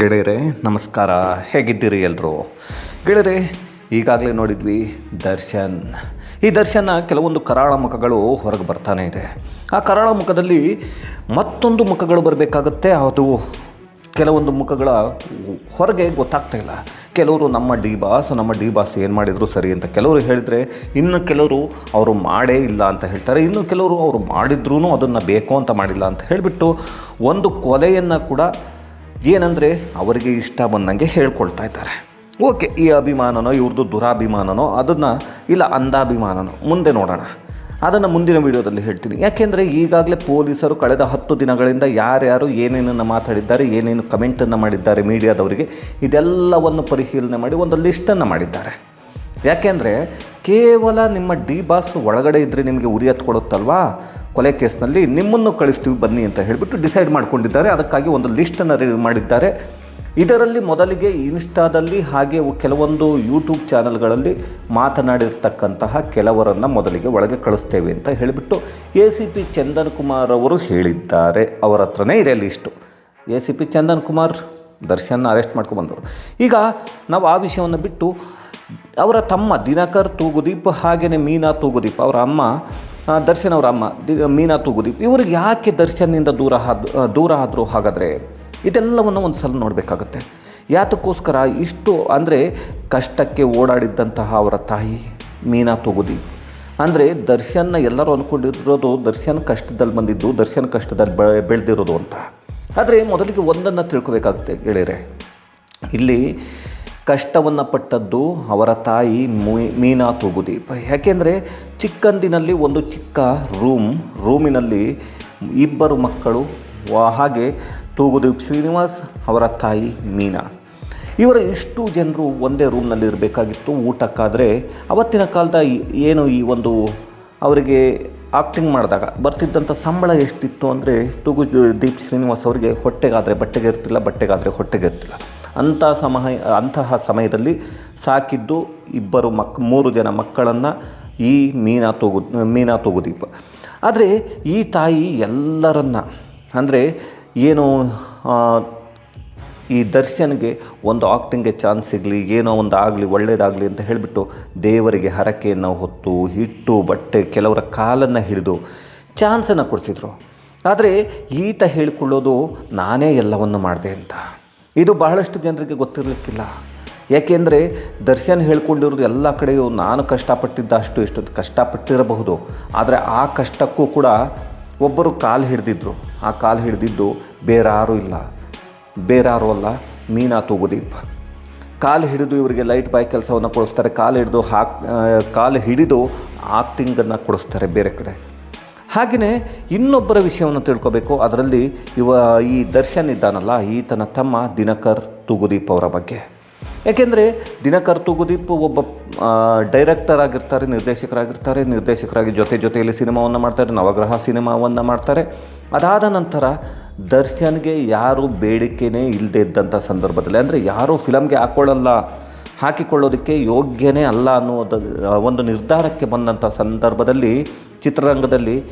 ಗೆಳೆಯರೆ, ನಮಸ್ಕಾರ. ಹೇಗಿದ್ದೀರಿ ಎಲ್ಲರೂ ಗೆಳೆಯರೆ, ಈಗಾಗಲೇ ನೋಡಿದ್ವಿ ದರ್ಶನ್. ಈ ದರ್ಶನ ಕೆಲವೊಂದು ಕರಾಳ ಮುಖಗಳು ಹೊರಗೆ ಬರ್ತಾನೆ ಇದೆ. ಆ ಕರಾಳ ಮುಖದಲ್ಲಿ ಮತ್ತೊಂದು ಮುಖಗಳು ಬರಬೇಕಾಗುತ್ತೆ. ಅದು ಕೆಲವೊಂದು ಮುಖಗಳ ಹೊರಗೆ ಗೊತ್ತಾಗ್ತಾ ಇಲ್ಲ. ಕೆಲವರು ನಮ್ಮ ಡಿ ಬಾಸ್, ನಮ್ಮ ಡಿ ಬಾಸ್ ಏನು ಮಾಡಿದ್ರು ಸರಿ ಅಂತ ಕೆಲವರು ಹೇಳಿದರೆ ಇನ್ನು ಕೆಲವರು ಅವರು ಮಾಡೇ ಇಲ್ಲ ಅಂತ ಹೇಳ್ತಾರೆ. ಇನ್ನು ಕೆಲವರು ಅವರು ಮಾಡಿದ್ರೂ ಅದನ್ನು ಬೇಕು ಅಂತ ಮಾಡಿಲ್ಲ ಅಂತ ಹೇಳಿಬಿಟ್ಟು ಒಂದು ಕೊಲೆಯನ್ನು ಕೂಡ ಏನಂದರೆ ಅವರಿಗೆ ಇಷ್ಟ ಬಂದಂಗೆ ಹೇಳ್ಕೊಳ್ತಾ ಇದ್ದಾರೆ. ಓಕೆ, ಈ ಅಭಿಮಾನನೋ ಇವ್ರದ್ದು ದುರಾಭಿಮಾನನೋ, ಅದನ್ನು, ಇಲ್ಲ ಅಂಧಾಭಿಮಾನನೋ, ಮುಂದೆ ನೋಡೋಣ. ಅದನ್ನು ಮುಂದಿನ ವಿಡಿಯೋದಲ್ಲಿ ಹೇಳ್ತೀನಿ. ಯಾಕೆಂದರೆ ಈಗಾಗಲೇ ಪೊಲೀಸರು ಕಳೆದ ಹತ್ತು ದಿನಗಳಿಂದ ಯಾರ್ಯಾರು ಏನೇನನ್ನು ಮಾತಾಡಿದ್ದಾರೆ, ಏನೇನು ಕಮೆಂಟನ್ನು ಮಾಡಿದ್ದಾರೆ ಮೀಡಿಯಾದವರಿಗೆ, ಇದೆಲ್ಲವನ್ನು ಪರಿಶೀಲನೆ ಮಾಡಿ ಒಂದು ಲಿಸ್ಟನ್ನು ಮಾಡಿದ್ದಾರೆ. ಯಾಕೆಂದರೆ ಕೇವಲ ನಿಮ್ಮ ಡಿ ಬಾಸ್ ಒಳಗಡೆ ಇದ್ದರೆ ನಿಮಗೆ ಉರಿ ಹತ್ಕೊಡುತ್ತಲ್ವಾ ಕೊಲೆ ಕೇಸ್ನಲ್ಲಿ ನಿಮ್ಮನ್ನು ಕಳಿಸ್ತೀವಿ ಬನ್ನಿ ಅಂತ ಹೇಳಿಬಿಟ್ಟು ಡಿಸೈಡ್ ಮಾಡ್ಕೊಂಡಿದ್ದಾರೆ. ಅದಕ್ಕಾಗಿ ಒಂದು ಲಿಸ್ಟನ್ನು ರೆಡಿ ಮಾಡಿದ್ದಾರೆ. ಇದರಲ್ಲಿ ಮೊದಲಿಗೆ ಇನ್ಸ್ಟಾದಲ್ಲಿ ಹಾಗೆ ಕೆಲವೊಂದು ಯೂಟ್ಯೂಬ್ ಚಾನಲ್ಗಳಲ್ಲಿ ಮಾತನಾಡಿರ್ತಕ್ಕಂತಹ ಕೆಲವರನ್ನು ಮೊದಲಿಗೆ ಒಳಗೆ ಕಳಿಸ್ತೇವೆ ಅಂತ ಹೇಳಿಬಿಟ್ಟು A C P Chandan Kumar ಅವರು ಹೇಳಿದ್ದಾರೆ. ಅವರ ಹತ್ರನೇ ಇದೆ list. A C P Chandan Kumar, Darshan arrest ಮಾಡ್ಕೊಂಡ್ಬಂದವರು ಈಗ ನಾವು ಆ ವಿಷಯವನ್ನು ಬಿಟ್ಟು ಅವರ ತಮ್ಮ ದಿನಕರ್ ತೂಗುದೀಪ್ ಹಾಗೆಯೇ ಮೀನಾ ತೂಗುದೀಪ್ ಅವರ ಅಮ್ಮ ದರ್ಶನ್ ಅವರ ಅಮ್ಮ ಮೀನಾ ತೂಗುದೀಪ್ ಇವ್ರಿಗೆ ಯಾಕೆ ದರ್ಶನದಿಂದ ದೂರ ದೂರ ಆದರೂ ಹಾಗಾದರೆ? ಇದೆಲ್ಲವನ್ನು ಒಂದು ಸಲ ನೋಡಬೇಕಾಗತ್ತೆ. ಯಾತಕ್ಕೋಸ್ಕರ ಇಷ್ಟು, ಅಂದರೆ ಕಷ್ಟಕ್ಕೆ ಓಡಾಡಿದ್ದಂತಹ ಅವರ ತಾಯಿ ಮೀನಾ ತೂಗುದೀಪ್ ಅಂದರೆ ದರ್ಶನ್ನ ಎಲ್ಲರೂ ಅಂದ್ಕೊಂಡಿರೋದು ದರ್ಶನ್ ಕಷ್ಟದಲ್ಲಿ ಬಂದಿದ್ದು, ದರ್ಶನ್ ಕಷ್ಟದಲ್ಲಿ ಬೆಳೆದಿರೋದು ಅಂತ. ಆದರೆ ಮೊದಲಿಗೆ ಒಂದನ್ನು ತಿಳ್ಕೊಬೇಕಾಗುತ್ತೆ ಗೆಳೆಯರೆ. ಇಲ್ಲಿ ಕಷ್ಟವನ್ನು ಪಟ್ಟದ್ದು ಅವರ ತಾಯಿ ಮೀನಾ ತೂಗುದೀಪ ಯಾಕೆಂದರೆ ಚಿಕ್ಕಂದಿನಲ್ಲಿ ಒಂದು ಚಿಕ್ಕ ರೂಮ್, ರೂಮಿನಲ್ಲಿ ಇಬ್ಬರು ಮಕ್ಕಳು ಹಾಗೆ ತೂಗುದೀಪ್ ಶ್ರೀನಿವಾಸ್, ಅವರ ತಾಯಿ ಮೀನಾ. ಇವರ ಇಷ್ಟು ಜನರು ಒಂದೇ ರೂಮ್ನಲ್ಲಿ ಇರಬೇಕಾಗಿತ್ತು. ಊಟಕ್ಕಾದರೆ ಅವತ್ತಿನ ಕಾಲದ ಏನು ಈ ಒಂದು ಅವರಿಗೆ ಆಕ್ಟಿಂಗ್ ಮಾಡಿದಾಗ ಬರ್ತಿದ್ದಂಥ ಸಂಬಳ ಎಷ್ಟಿತ್ತು ಅಂದರೆ ತೂಗು ದೀಪ್ ಶ್ರೀನಿವಾಸ್ ಅವರಿಗೆ ಹೊಟ್ಟೆಗಾದರೆ ಬಟ್ಟೆಗೆ ಇರ್ತಿಲ್ಲ, ಬಟ್ಟೆಗಾದರೆ ಹೊಟ್ಟೆಗೆ ಇರ್ತಿಲ್ಲ. ಅಂಥ ಸಮಯ, ಅಂತಹ ಸಮಯದಲ್ಲಿ ಸಾಕಿದ್ದು ಇಬ್ಬರು ಮಕ್, ಮೂರು ಜನ ಮಕ್ಕಳನ್ನು ಈ ಮೀನಾ ತೂಗು, ಮೀನಾ ತೂಗುದೀಪ. ಆದರೆ ಈ ತಾಯಿ ಎಲ್ಲರನ್ನ, ಅಂದರೆ ಏನು ಈ ದರ್ಶನ್ಗೆ ಒಂದು ಆಕ್ಟಿಂಗ್ಗೆ ಚಾನ್ಸ್ ಸಿಗಲಿ, ಏನೋ ಒಂದು ಆಗಲಿ ಒಳ್ಳೆಯದಾಗಲಿ ಅಂತ ಹೇಳಿಬಿಟ್ಟು ದೇವರಿಗೆ ಹರಕೆಯನ್ನು ಹೊತ್ತು, ಹಿಟ್ಟು, ಬಟ್ಟೆ, ಕೆಲವರ ಕಾಲನ್ನು ಹಿಡಿದು ಚಾನ್ಸನ್ನು ಕೊಡಿಸಿದ್ರು. ಆದರೆ ಈತ ಹೇಳಿಕೊಳ್ಳೋದು ನಾನೇ ಎಲ್ಲವನ್ನು ಮಾಡಿದೆ ಅಂತ. ಇದು ಬಹಳಷ್ಟು ಜನರಿಗೆ ಗೊತ್ತಿರಲಿಕ್ಕಿಲ್ಲ. ಯಾಕೆಂದರೆ ದರ್ಶನ್ ಹೇಳ್ಕೊಂಡಿರೋದು ಎಲ್ಲ ಕಡೆಯೂ ನಾನು ಕಷ್ಟಪಟ್ಟಿದ್ದ ಅಷ್ಟು ಇಷ್ಟು ಕಷ್ಟಪಟ್ಟಿರಬಹುದು. ಆದರೆ ಆ ಕಷ್ಟಕ್ಕೂ ಕೂಡ ಒಬ್ಬರು ಕಾಲು ಹಿಡಿದಿದ್ರು. ಆ ಕಾಲು ಹಿಡಿದಿದ್ದು ಬೇರಾರೂ ಇಲ್ಲ. ಬೇರಾರು ಅಲ್ಲ, ಮೀನಾ ತೂಗುದೀಪ್. ಕಾಲು ಹಿಡಿದು ಇವರಿಗೆ ಲೈಟ್ ಬಾಯ್ ಕೆಲಸವನ್ನು ಕೊಡಿಸ್ತಾರೆ. ಕಾಲು ಹಿಡಿದು ಹಾಕ್ ಕಾಲು ಹಿಡಿದು ಆಕ್ಟಿಂಗನ್ನು ಕೊಡಿಸ್ತಾರೆ ಬೇರೆ ಕಡೆ. ಹಾಗೆಯೇ ಇನ್ನೊಬ್ಬರ ವಿಷಯವನ್ನು ತಿಳ್ಕೊಬೇಕು. ಅದರಲ್ಲಿ ಇವ ಈ ದರ್ಶನ್ ಇದ್ದಾನಲ್ಲ, ಈತನ ತಮ್ಮ ದಿನಕರ್ ತುಗುದೀಪ್ ಅವರ ಬಗ್ಗೆ. ಏಕೆಂದರೆ ದಿನಕರ್ ತೂಗುದೀಪ್ ಒಬ್ಬ ಡೈರೆಕ್ಟರ್ ಆಗಿರ್ತಾರೆ, ನಿರ್ದೇಶಕರಾಗಿರ್ತಾರೆ, ನಿರ್ದೇಶಕರಾಗಿ ಜೊತೆ ಜೊತೆಯಲ್ಲಿ ಸಿನಿಮಾವನ್ನು ಮಾಡ್ತಾರೆ, ನವಗ್ರಹ ಸಿನಿಮಾವನ್ನು ಮಾಡ್ತಾರೆ. ಅದಾದ ನಂತರ ದರ್ಶನ್ಗೆ ಯಾರು ಬೇಡಿಕೆನೇ ಇಲ್ಲದೆ ಇದ್ದಂಥ ಸಂದರ್ಭದಲ್ಲಿ, ಅಂದರೆ ಯಾರೂ ಫಿಲಮ್ಗೆ ಹಾಕ್ಕೊಳ್ಳಲ್ಲ ಹಾಕಿಕೊಳ್ಳೋದಕ್ಕೆ ಯೋಗ್ಯನೇ ಅಲ್ಲ ಅನ್ನೋದು ಒಂದು ನಿರ್ಧಾರಕ್ಕೆ ಬಂದಂಥ ಸಂದರ್ಭದಲ್ಲಿ, ಚಿತ್ರರಂಗದಲ್ಲಿ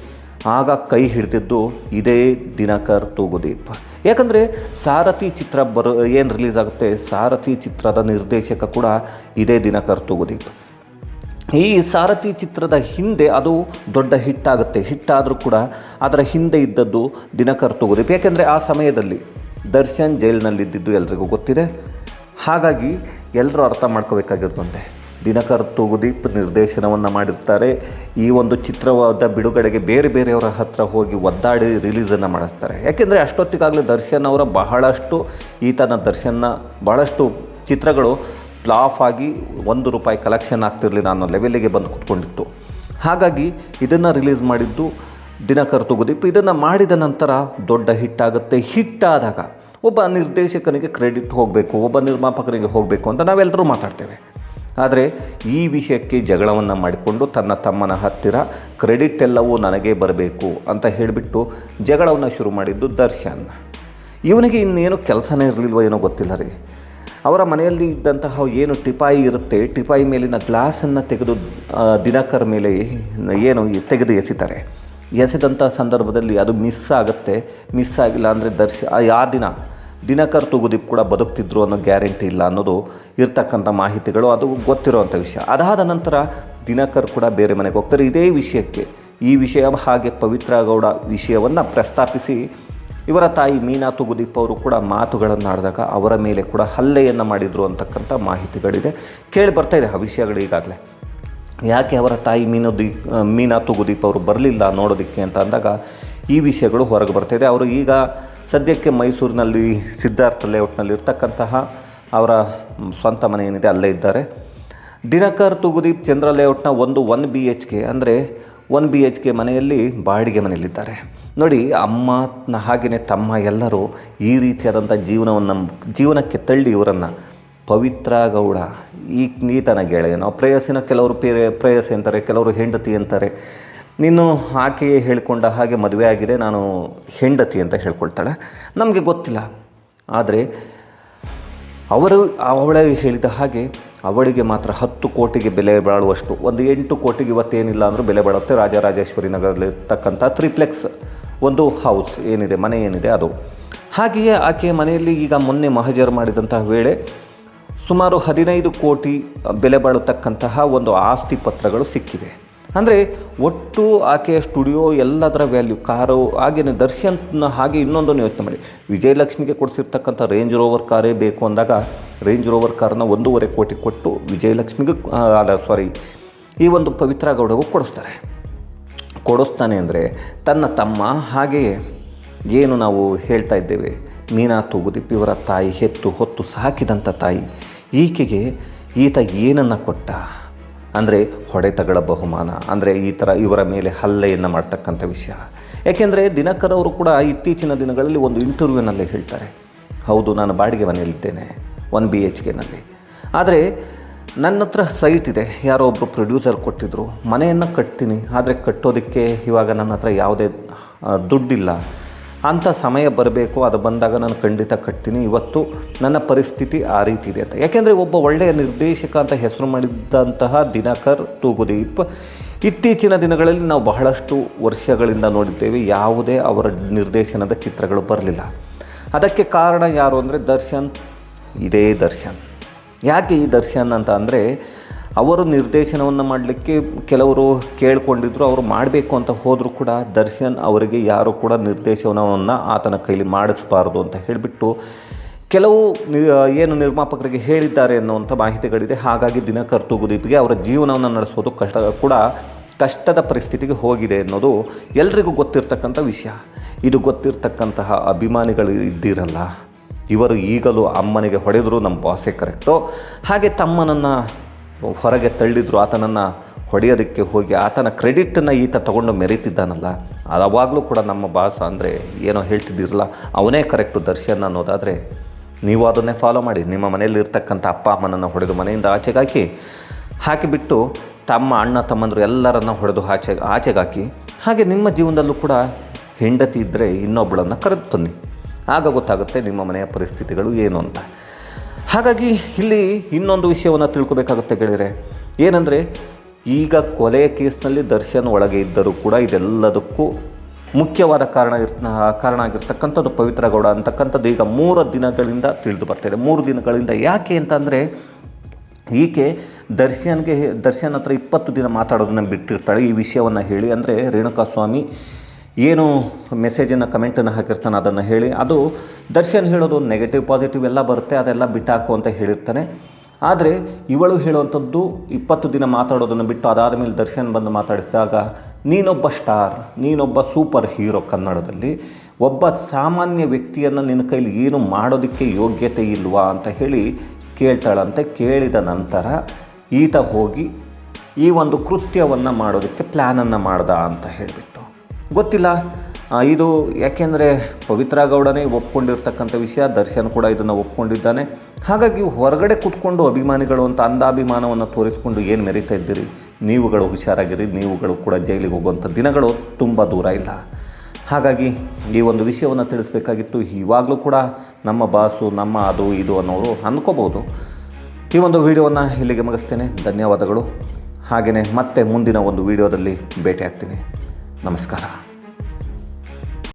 ಆಗ ಕೈ ಹಿಡಿದಿದ್ದು, ಇದೇ ದಿನಕರ್ ತೂಗುದೀಪ್. ಯಾಕಂದರೆ, ಸಾರಥಿ ಚಿತ್ರ ಬರೋ, ಏನು ರಿಲೀಸ್ ಆಗುತ್ತೆ, ಸಾರಥಿ ಚಿತ್ರದ ನಿರ್ದೇಶಕ ಕೂಡ ಇದೇ ದಿನಕರ್ ತೂಗುದೀಪ್. ಈ ಸಾರಥಿ ಚಿತ್ರದ ಹಿಂದೆ ಅದು ದೊಡ್ಡ ಹಿಟ್ಟಾಗುತ್ತೆ ಹಿಟ್ಟಾದರೂ ಕೂಡ ಅದರ ಹಿಂದೆ ಇದ್ದದ್ದು ದಿನಕರ್ ತೂಗುದೀಪ್. ಯಾಕೆಂದರೆ, ಆ ಸಮಯದಲ್ಲಿ ದರ್ಶನ್ ಜೈಲಿನಲ್ಲಿದ್ದಿದ್ದು ಎಲ್ರಿಗೂ ಗೊತ್ತಿದೆ. ಹಾಗಾಗಿ ಎಲ್ಲರೂ ಅರ್ಥ ಮಾಡ್ಕೋಬೇಕಾಗಿರುತ್ತಂತೆ. ದಿನಕರ್ ತೂಗುದೀಪ್ ನಿರ್ದೇಶನವನ್ನು ಮಾಡಿರ್ತಾರೆ. ಈ ಒಂದು ಚಿತ್ರವಾದ ಬಿಡುಗಡೆಗೆ ಬೇರೆ ಬೇರೆಯವರ ಹತ್ರ ಹೋಗಿ ಒದ್ದಾಡಿ ರಿಲೀಸನ್ನು ಮಾಡಿಸ್ತಾರೆ. ಯಾಕೆಂದರೆ ಅಷ್ಟೊತ್ತಿಗಾಗಲೇ ದರ್ಶನ್ ಅವರ ಬಹಳಷ್ಟು ಈತನ ದರ್ಶನ್ನ ಬಹಳಷ್ಟು ಚಿತ್ರಗಳು ಫ್ಲಾಫ್ ಆಗಿ ಒಂದು ರೂಪಾಯಿ ಕಲೆಕ್ಷನ್ ಆಗ್ತಿರಲಿಲ್ಲ ಅನ್ನೋ ಲೆವೆಲ್ಲಿಗೆ ಬಂದು ಕೂತ್ಕೊಂಡಿತ್ತು. ಹಾಗಾಗಿ ಇದನ್ನು ರಿಲೀಸ್ ಮಾಡಿದ್ದು ದಿನಕರ್ ತೂಗುದೀಪ್. ಇದನ್ನು ಮಾಡಿದ ನಂತರ ದೊಡ್ಡ ಹಿಟ್ಟಾಗುತ್ತೆ ಹಿಟ್ಟಾದಾಗ ಒಬ್ಬ ನಿರ್ದೇಶಕನಿಗೆ ಕ್ರೆಡಿಟ್ ಹೋಗಬೇಕು, ಒಬ್ಬ ನಿರ್ಮಾಪಕರಿಗೆ ಹೋಗಬೇಕು ಅಂತ ನಾವೆಲ್ಲರೂ ಮಾತಾಡ್ತೇವೆ. ಆದರೆ ಈ ವಿಷಯಕ್ಕೆ ಜಗಳವನ್ನು ಮಾಡಿಕೊಂಡು ತನ್ನ ತಮ್ಮನ ಹತ್ತಿರ ಕ್ರೆಡಿಟ್ ಎಲ್ಲವೂ ನನಗೆ ಬರಬೇಕು ಅಂತ ಹೇಳಿಬಿಟ್ಟು ಜಗಳವನ್ನು ಶುರು ಮಾಡಿದ್ದು ದರ್ಶನ್. ಇವನಿಗೆ ಇನ್ನೇನು ಕೆಲಸನೇ ಇರಲಿಲ್ವ ಏನೋ ಗೊತ್ತಿಲ್ಲ ರೀ. ಅವರ ಮನೆಯಲ್ಲಿ ಇದ್ದಂತಹ ಏನು ಟಿಪಾಯಿ ಇರುತ್ತೆ, ಟಿಪಾಯಿ ಮೇಲಿನ ಗ್ಲಾಸನ್ನು ತೆಗೆದು ದಿನಕರ ಮೇಲೆ ಏನು ತೆಗೆದು ಎಸಿತಾರೆ. ಎಸೆದಂಥ ಸಂದರ್ಭದಲ್ಲಿ ಅದು ಮಿಸ್ ಆಗುತ್ತೆ ಮಿಸ್ ಆಗಿಲ್ಲ ಅಂದರೆ ದರ್ಶಿ, ಆ- ದಿನ? ದಿನಕರ್ ತುಗುದೀಪ್ ಕೂಡ ಬದುಕ್ತಿದ್ರು ಅನ್ನೋ ಗ್ಯಾರಂಟಿ ಇಲ್ಲ ಅನ್ನೋದು ಇರ್ತಕ್ಕಂಥ ಮಾಹಿತಿಗಳು, ಅದು ಗೊತ್ತಿರುವಂಥ ವಿಷಯ. ಅದಾದ ನಂತರ ದಿನಕರ್ ಕೂಡ ಬೇರೆ ಮನೆಗೆ ಹೋಗ್ತಾರೆ. ಇದೇ ವಿಷಯಕ್ಕೆ, ಈ ವಿಷಯ ಹಾಗೆ ಪವಿತ್ರ ಗೌಡ ವಿಷಯವನ್ನು ಪ್ರಸ್ತಾಪಿಸಿ, ಇವರ ತಾಯಿ ಮೀನಾ ತುಗುದೀಪ್ ಅವರು ಕೂಡ ಮಾತುಗಳನ್ನು ಆಡಿದಾಗ ಅವರ ಮೇಲೆ ಕೂಡ ಹಲ್ಲೆಯನ್ನು ಮಾಡಿದರು ಅಂತಕ್ಕಂಥ ಮಾಹಿತಿಗಳಿದೆ. ಕೇಳಿ ಬರ್ತಾ ಇದೆ ಆ ವಿಷಯಗಳು ಈಗಾಗಲೇ. ಯಾಕೆ ಅವರ ತಾಯಿ ಮೀನು ದೀಪ್ ಮೀನಾ ತುಗುದೀಪ್ ಅವರು ಬರಲಿಲ್ಲ ನೋಡೋದಕ್ಕೆ ಅಂತ ಅಂದಾಗ ಈ ವಿಷಯಗಳು ಹೊರಗೆ ಬರ್ತಾಯಿದೆ ಅವರು ಈಗ ಸದ್ಯಕ್ಕೆ ಮೈಸೂರಿನಲ್ಲಿ ಸಿದ್ಧಾರ್ಥ ಲೇಔಟ್ನಲ್ಲಿ ಇರ್ತಕ್ಕಂತಹ ಅವರ ಸ್ವಂತ ಮನೆ ಏನಿದೆ ಅಲ್ಲೇ ಇದ್ದಾರೆ. ದಿನಕರ್ ತುಗುದೀಪ್ ಚಂದ್ರ ಲೇಔಟ್ನ ಒಂದು ಒನ್ ಬಿ ಎಚ್ ಕೆ ಅಂದರೆ ಒನ್ ಬಿ ಎಚ್ ಕೆ ಮನೆಯಲ್ಲಿ ಬಾಡಿಗೆ ಮನೆಯಲ್ಲಿದ್ದಾರೆ. ನೋಡಿ ಅಮ್ಮನ ಹಾಗೆಯೇ ತಮ್ಮ ಎಲ್ಲರೂ ಈ ರೀತಿಯಾದಂಥ ಜೀವನವನ್ನು, ಜೀವನಕ್ಕೆ ತಳ್ಳಿ ಇವರನ್ನು ಪವಿತ್ರ ಗೌಡ, ಈ ನೀತನ ಗೆಳೆಯನು ಪ್ರೇಯಸಿನ ಕೆಲವರು ಪೇ, ಪ್ರೇಯಸಿ ಅಂತಾರೆ, ಕೆಲವರು ಹೆಂಡತಿ ಅಂತಾರೆ. ನೀನು ಆಕೆಯೇ ಹೇಳಿಕೊಂಡ ಹಾಗೆ ಮದುವೆ ಆಗಿದೆ, ನಾನು ಹೆಂಡತಿ ಅಂತ ಹೇಳ್ಕೊಳ್ತಾಳೆ. ನಮಗೆ ಗೊತ್ತಿಲ್ಲ. ಆದರೆ ಅವರು, ಅವಳೇ ಹೇಳಿದ ಹಾಗೆ ಅವಳಿಗೆ ಮಾತ್ರ ಹತ್ತು ಕೋಟಿಗೆ ಬೆಲೆ ಬಾಳುವಷ್ಟು. ಒಂದು ಎಂಟು ಕೋಟಿಗೆ ಇವತ್ತೇನಿಲ್ಲ ಅಂದರೂ ಬೆಲೆ ಬಾಳುತ್ತೆ. ರಾಜರಾಜೇಶ್ವರಿ ನಗರದಲ್ಲಿರ್ತಕ್ಕಂಥ ತ್ರಿಪ್ಲೆಕ್ಸ್. ಒಂದು ಹೌಸ್ ಏನಿದೆ, ಮನೆ ಏನಿದೆ, ಅದು. ಹಾಗೆಯೇ ಆಕೆಯ ಮನೆಯಲ್ಲಿ ಈಗ ಮೊನ್ನೆ ಮಹಜರ್ ಮಾಡಿದಂತಹ ವೇಳೆ ಸುಮಾರು ಹದಿನೈದು ಕೋಟಿ ಬೆಲೆ ಬಾಳತಕ್ಕಂತಹ ಒಂದು ಆಸ್ತಿ ಪತ್ರಗಳು ಸಿಕ್ಕಿವೆ. ಅಂದರೆ ಒಟ್ಟು ಆಕೆಯ ಸ್ಟುಡಿಯೋ ಎಲ್ಲದರ ವ್ಯಾಲ್ಯೂ, ಕಾರು ಹಾಗೆಯೇ ದರ್ಶನ್ ಹಾಗೆ ಇನ್ನೊಂದನ್ನು ಯೋಚನೆ ಮಾಡಿ. ವಿಜಯಲಕ್ಷ್ಮಿಗೆ ಕೊಡಿಸಿರ್ತಕ್ಕಂಥ ರೇಂಜ್ ರೋವರ್ ಕಾರೇ ಬೇಕು ಅಂದಾಗ ರೇಂಜ್ ರೋವರ್ ಕಾರನ್ನ ಒಂದೂವರೆ ಕೋಟಿ ಕೊಟ್ಟು ವಿಜಯಲಕ್ಷ್ಮಿಗೆ ಅಲ್ಲ ಸಾರಿ ಈ ಒಂದು ಪವಿತ್ರ ಗೌಡಗೂ ಕೊಡಿಸ್ತಾರೆ. ಕೊಡಿಸ್ತಾನೆ ಅಂದರೆ ತನ್ನ ತಮ್ಮ ಹಾಗೆಯೇ ಏನು ನಾವು ಹೇಳ್ತಾ ಇದ್ದೇವೆ, ಮೀನಾ ತೂಗುದಿಪ್ಪಿ ಇವರ ತಾಯಿ, ಹೆತ್ತು ಹೊತ್ತು ಸಾಕಿದಂಥ ತಾಯಿ ಈಕೆಗೆ ಈತ ಏನನ್ನು ಕೊಟ್ಟ? ಅಂದರೆ ಹೊಡೆತಗಳ ಬಹುಮಾನ, ಅಂದರೆ ಈ ಥರ ಇವರ ಮೇಲೆ ಹಲ್ಲೆಯನ್ನು ಮಾಡ್ತಕ್ಕಂಥ ವಿಷಯ. ಯಾಕೆಂದರೆ ದಿನಕರ್ ಅವರು ಕೂಡ ಇತ್ತೀಚಿನ ದಿನಗಳಲ್ಲಿ ಒಂದು ಇಂಟರ್ವ್ಯೂನಲ್ಲಿ ಹೇಳ್ತಾರೆ. ಹೌದು, ನಾನು ಬಾಡಿಗೆ ಮನೆಯಲ್ಲಿದ್ದೇನೆ, ಒನ್ ಬಿ ಎಚ್ ಕೆನಲ್ಲಿ ಆದರೆ ನನ್ನ ಹತ್ರ ಸೈಟ್ ಇದೆ, ಯಾರೋ ಒಬ್ಬರು ಪ್ರೊಡ್ಯೂಸರ್ ಕೊಟ್ಟಿದ್ದರು ಮನೆಯನ್ನು ಕಟ್ತೀನಿ, ಆದರೆ ಕಟ್ಟೋದಕ್ಕೆ ಇವಾಗ ನನ್ನ ಹತ್ರ ಯಾವುದೇ ದುಡ್ಡಿಲ್ಲ. ಅಂಥ ಸಮಯ ಬರಬೇಕು, ಅದು ಬಂದಾಗ ನಾನು ಖಂಡಿತ ಕಟ್ತೀನಿ. ಇವತ್ತು ನನ್ನ ಪರಿಸ್ಥಿತಿ ಆ ರೀತಿ ಇದೆ ಅಂತ. ಯಾಕೆಂದರೆ ಒಬ್ಬ ಒಳ್ಳೆಯ ನಿರ್ದೇಶಕ ಅಂತ ಹೆಸರು ಮಾಡಿದ್ದಂತಹ ದಿನಕರ್ ತೂಗುದೀಪ್, ಇತ್ತೀಚಿನ ದಿನಗಳಲ್ಲಿ ನಾವು ಬಹಳಷ್ಟು ವರ್ಷಗಳಿಂದ ನೋಡಿದ್ದೇವೆ, ಯಾವುದೇ ಅವರ ನಿರ್ದೇಶನದ ಚಿತ್ರಗಳು ಬರಲಿಲ್ಲ. ಅದಕ್ಕೆ ಕಾರಣ ಯಾರು ಅಂದರೆ ದರ್ಶನ್. ಇದೇ ದರ್ಶನ್. ಯಾಕೆ ಈ ದರ್ಶನ್ ಅಂತ ಅಂದರೆ ಅವರು ನಿರ್ದೇಶನವನ್ನು ಮಾಡಲಿಕ್ಕೆ ಕೆಲವರು ಕೇಳಿಕೊಂಡಿದ್ರು, ಅವರು ಮಾಡಬೇಕು ಅಂತ ಹೋದರೂ ಕೂಡ ದರ್ಶನ್ ಅವರಿಗೆ ಯಾರು ಕೂಡ ನಿರ್ದೇಶನವನ್ನು ಆತನ ಕೈಲಿ ಮಾಡಿಸ್ಬಾರ್ದು ಅಂತ ಹೇಳಿಬಿಟ್ಟು ಕೆಲವು ಏನು ನಿರ್ಮಾಪಕರಿಗೆ ಹೇಳಿದ್ದಾರೆ ಅನ್ನುವಂಥ ಮಾಹಿತಿಗಳಿದೆ. ಹಾಗಾಗಿ ದಿನಕರ್ ತೂಗುದೀಪ್ಗೆ ಅವರ ಜೀವನವನ್ನು ನಡೆಸೋದು ಕಷ್ಟ, ಕೂಡ ಕಷ್ಟದ ಪರಿಸ್ಥಿತಿಗೆ ಹೋಗಿದೆ ಅನ್ನೋದು ಎಲ್ರಿಗೂ ಗೊತ್ತಿರ್ತಕ್ಕಂಥ ವಿಷಯ. ಇದು ಗೊತ್ತಿರ್ತಕ್ಕಂತಹ ಅಭಿಮಾನಿಗಳು ಇದ್ದಿರಲ್ಲ, ಇವರು ಈಗಲೂ ಅಮ್ಮನಿಗೆ ಹೊಡೆದರು ನಮ್ಮ ಬಾಸೇ ಕರೆಕ್ಟು ಹಾಗೆ ತಮ್ಮನನ್ನು ಹೊರಗೆ ತಳ್ಳಿದ್ರು ಆತನನ್ನು ಹೊಡೆಯೋದಕ್ಕೆ ಹೋಗಿ ಆತನ ಕ್ರೆಡಿಟನ್ನು ಈತ ತಗೊಂಡು ಮೆರೀತಿದ್ದಾನಲ್ಲ. ಅದು ಅವಾಗಲೂ ಕೂಡ ನಮ್ಮ ಬಾಸ ಅಂದರೆ ಏನೋ ಹೇಳ್ತಿದ್ದಿರಲ್ಲ, ಅವನೇ ಕರೆಕ್ಟು ದರ್ಶನ್ ಅನ್ನೋದಾದರೆ ನೀವು ಅದನ್ನೇ ಫಾಲೋ ಮಾಡಿ. ನಿಮ್ಮ ಮನೆಯಲ್ಲಿ ಇರ್ತಕ್ಕಂಥ ಅಪ್ಪ, ಅಮ್ಮನನ್ನು ಹೊಡೆದು ಮನೆಯಿಂದ ಆಚೆಗಾಕಿ ಹಾಕಿ ಹಾಕಿಬಿಟ್ಟು ತಮ್ಮ ಅಣ್ಣ, ತಮ್ಮಂದರು ಎಲ್ಲರನ್ನು ಹೊಡೆದು ಆಚೆ, ಆಚೆಗಾಕಿ, ಹಾಗೆ ನಿಮ್ಮ ಜೀವನದಲ್ಲೂ ಕೂಡ ಹೆಂಡತಿ ಇದ್ದರೆ ಇನ್ನೊಬ್ಬಳನ್ನು ಕರೆದು ತನ್ನಿ. ಆಗ ಗೊತ್ತಾಗುತ್ತೆ ನಿಮ್ಮ ಮನೆಯ ಪರಿಸ್ಥಿತಿಗಳು ಏನು ಅಂತ. ಹಾಗಾಗಿ ಇಲ್ಲಿ ಇನ್ನೊಂದು ವಿಷಯವನ್ನು ತಿಳ್ಕೊಬೇಕಾಗುತ್ತೆ ಗೆಳೆಯರೆ ಏನಂದರೆ ಈಗ ಕೊಲೆ ಕೇಸ್ನಲ್ಲಿ ದರ್ಶನ್ ಒಳಗೆ ಇದ್ದರೂ ಕೂಡ ಇದೆಲ್ಲದಕ್ಕೂ ಮುಖ್ಯವಾದ ಕಾರಣ ಇರ್ ಕಾರಣ ಆಗಿರ್ತಕ್ಕಂಥದ್ದು ಪವಿತ್ರ ಗೌಡ ಅಂತಕ್ಕಂಥದ್ದು ಈಗ ಮೂರು ದಿನಗಳಿಂದ ತಿಳಿದು ಬರ್ತಾಯಿದೆ ಮೂರು ದಿನಗಳಿಂದ ಯಾಕೆ ಅಂತಂದರೆ ಈಕೆ ದರ್ಶನ್ಗೆ ದರ್ಶನ್ ಹತ್ರ ಇಪ್ಪತ್ತು ದಿನ ಮಾತಾಡೋದನ್ನ ಬಿಟ್ಟಿರ್ತಾಳೆ. ಈ ವಿಷಯವನ್ನು ಹೇಳಿ ಅಂದರೆ ರೇಣುಕಾಸ್ವಾಮಿ ಏನು ಮೆಸೇಜನ್ನು ಕಮೆಂಟನ್ನು ಹಾಕಿರ್ತಾನೆ ಅದನ್ನು ಹೇಳಿ. ಅದು ದರ್ಶನ್ ಹೇಳೋದು ನೆಗೆಟಿವ್ ಪಾಸಿಟಿವ್ ಎಲ್ಲ ಬರುತ್ತೆ, ಅದೆಲ್ಲ ಬಿಟ್ಟಾಕು ಅಂತ ಹೇಳಿರ್ತಾನೆ. ಆದರೆ ಇವಳು ಹೇಳುವಂಥದ್ದು ಇಪ್ಪತ್ತು ದಿನ ಮಾತಾಡೋದನ್ನು ಬಿಟ್ಟು ಅದಾದ ಮೇಲೆ ದರ್ಶನ್ ಬಂದು ಮಾತಾಡಿಸಿದಾಗ, ನೀನೊಬ್ಬ ಸ್ಟಾರ್ ನೀನೊಬ್ಬ ಸೂಪರ್ ಹೀರೋ ಕನ್ನಡದಲ್ಲಿ, ಒಬ್ಬ ಸಾಮಾನ್ಯ ವ್ಯಕ್ತಿಯನ್ನು ನಿನ್ನ ಕೈಲಿ ಏನು ಮಾಡೋದಕ್ಕೆ ಯೋಗ್ಯತೆ ಇಲ್ವಾ ಅಂತ ಹೇಳಿ ಕೇಳ್ತಾಳಂತೆ ಕೇಳಿದ ನಂತರ ಈತ ಹೋಗಿ ಈ ಒಂದು ಕೃತ್ಯವನ್ನು ಮಾಡೋದಕ್ಕೆ ಪ್ಲ್ಯಾನನ್ನು ಮಾಡ್ದ ಅಂತ ಹೇಳಿಬಿಟ್ಟು. ಗೊತ್ತಿಲ್ಲ. ಇದು ಯಾಕೆಂದರೆ ಪವಿತ್ರ ಗೌಡನೇ ಒಪ್ಕೊಂಡಿರ್ತಕ್ಕಂಥ ವಿಷಯ, ದರ್ಶನ್ ಕೂಡ ಇದನ್ನು ಒಪ್ಕೊಂಡಿದ್ದಾನೆ. ಹಾಗಾಗಿ ಹೊರಗಡೆ ಕುತ್ಕೊಂಡು ಅಭಿಮಾನಿಗಳು ಅಂತ ಅಂದಾಭಿಮಾನವನ್ನು ತೋರಿಸ್ಕೊಂಡು ಏನು ಮೆರೀತಾ ಇದ್ದೀರಿ? ನೀವುಗಳು ಹುಷಾರಾಗಿರಿ, ನೀವುಗಳು ಕೂಡ ಜೈಲಿಗೆ ಹೋಗುವಂಥ ದಿನಗಳು ತುಂಬ ದೂರ ಇಲ್ಲ. ಹಾಗಾಗಿ ಈ ಒಂದು ವಿಷಯವನ್ನು ತಿಳಿಸ್ಬೇಕಾಗಿತ್ತು. ಇವಾಗಲೂ ಕೂಡ ನಮ್ಮ ಬಾಸು, ನಮ್ಮ ಅದು, ಇದು ಅನ್ನೋರು ಅಂದ್ಕೋಬೋದು ಈ ಒಂದು ವಿಡಿಯೋವನ್ನು ಇಲ್ಲಿಗೆ ಮುಗಿಸ್ತೇನೆ. ಧನ್ಯವಾದಗಳು. ಹಾಗೆಯೇ ಮತ್ತೆ ಮುಂದಿನ ಒಂದು ವಿಡಿಯೋದಲ್ಲಿ ಭೇಟಿ ಆಗ್ತೀನಿ ನಮಸ್ಕಾರ